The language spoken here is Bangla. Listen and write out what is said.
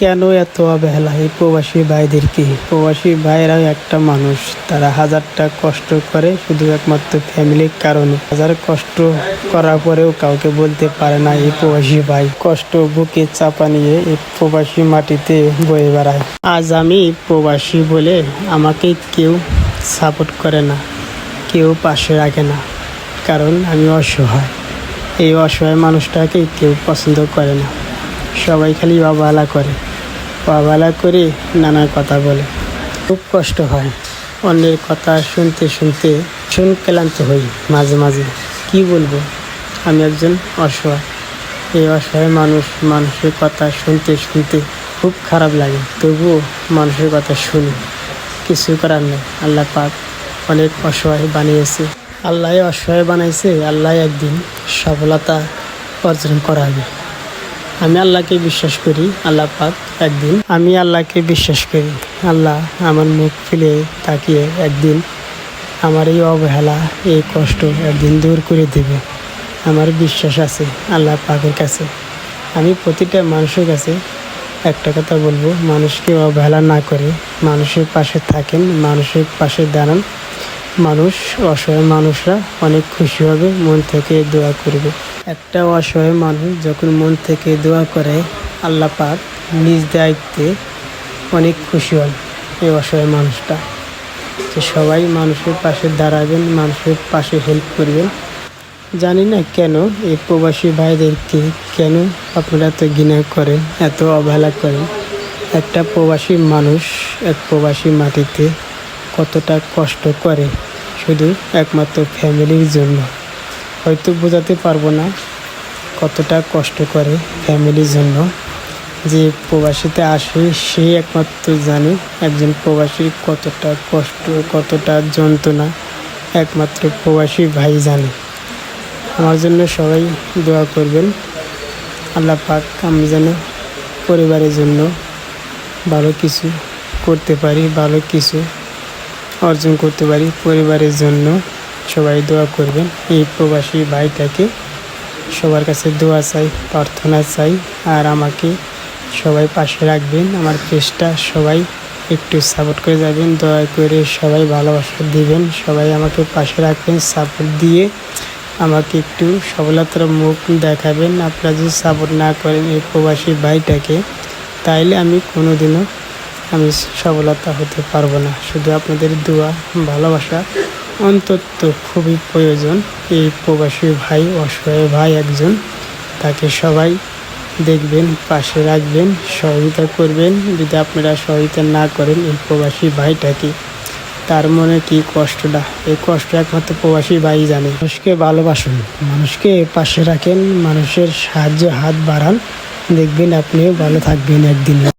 কেন এত অবহেলা? এই প্রবাসী ভাইদেরকে প্রবাসী ভাইরাও একটা মানুষ। তারা হাজারটা কষ্ট করে শুধু একমাত্র ফ্যামিলির কারণে। হাজার কষ্ট করার পরেও কাউকে বলতে পারে না এই প্রবাসী ভাই। কষ্ট বুকে চাপা নিয়ে এই প্রবাসী মাটিতে বয়ে বেড়ায়। আজ আমি প্রবাসী বলে আমাকে কেউ সাপোর্ট করে না, কেউ পাশে রাখে না। কারণ আমি অসহায়। এই অসহায় মানুষটাকে কেউ পছন্দ করে না। সবাই খালি অবহেলা করে। অবহেলা করে নানা কথা বলে। খুব কষ্ট হয়। অন্যের কথা শুনতে শুনতে শুন ক্লান্ত হই মাঝে মাঝে। কি বলব? আমি একজন অসহায়। এই অসহায় মানুষ মানুষের কথা শুনতে শুনতে খুব খারাপ লাগে। তবুও মানুষের কথা শুনি। কিছু করার নেই। আল্লাহ পাক অনেক অসহায় বানিয়েছে। আল্লাহ অসহায় বানাইছে, আল্লাহ একদিন সফলতা অর্জন করাবে। আমি আল্লাহকে বিশ্বাস করি। আল্লাহ পাক একদিন। আমি আল্লাহকে বিশ্বাস করি। আল্লাহ আমার মুখ ফেলে তাকিয়ে একদিন আমার এই অবহেলা, এই কষ্ট একদিন দূর করে দেবে। আমার বিশ্বাস আছে, আল্লাহ পাকের কাছে। আমি প্রতিটা মানুষের কাছে একটা কথা বলব মানুষকে অবহেলা না করে। মানুষের পাশে থাকেন, মানুষের পাশে দাঁড়ান। মানুষ, অসহায় মানুষরা অনেক খুশি হবে, মন থেকে দোয়া করবে। একটা অসহায় মানুষ যখন মন থেকে দোয়া করে, আল্লাহ পাক নিজ দায়িত্বে অনেক খুশি হন এই অসহায় মানুষটা। তো সবাই মানুষের পাশে দাঁড়াবেন, মানুষের পাশে হেল্প করবেন। জানি না কেন এই প্রবাসী ভাইদেরকে কেন আপনারা এত ঘৃণা করেন, এত অবহেলা করেন। একটা প্রবাসী মানুষ এক প্রবাসী মাটিতে কতটা কষ্ট করে, শুধু একমাত্র ফ্যামিলির জন্য। হয়তো বোঝাতে পারব না কতটা কষ্ট করে ফ্যামিলির জন্য। যে প্রবাসীতে আসে, সে একমাত্র জানে একজন প্রবাসীর কতটা কষ্ট, কতটা যন্ত্রণা একমাত্র প্রবাসী ভাই জানে। আমার জন্য সবাই দোয়া করবেন। আল্লাহ পাক আমি যেন পরিবারের জন্য ভালো কিছু করতে পারি, ভালো কিছু অর্জন করতে পারি, পরিবারের জন্য সবাই দোয়া করবেন। এই প্রবাসী ভাইটাকে সবার কাছে দোয়া চাই, প্রার্থনা চাই, আর আমাকে সবাই পাশে রাখবেন, আমার পেজটা সবাই একটু সাপোর্ট করে যাবেন, দয়া করে সবাই ভালোবাসা দিবেন, সবাই আমাকে পাশে রাখবেন সাপোর্ট দিয়ে আমাকে একটু সফলতার মুখ দেখাবেন, আপনারা যদি সাপোর্ট না করেন এই প্রবাসী ভাইটাকে, তাইলে আমি কোনোদিনও আমি সফলতা হতে পারব না। শুধু আপনাদের দোয়া, ভালোবাসা অন্তত খুবই প্রয়োজন। এই প্রবাসী ভাই, অসহায় ভাই একজন, তাকে সবাই দেখবেন, পাশে রাখবেন, সহযোগিতা করবেন। যদি আপনারা সহযোগিতা না করেন এই প্রবাসী ভাইটাকে, তার মনে কি কষ্টটা? এই কষ্ট একমাত্র প্রবাসী ভাই জানে। মানুষকে ভালোবাসুন, মানুষকে পাশে রাখেন, মানুষের সাহায্য হাত বাড়ান। দেখবেন আপনিও ভালো থাকবেন একদিন।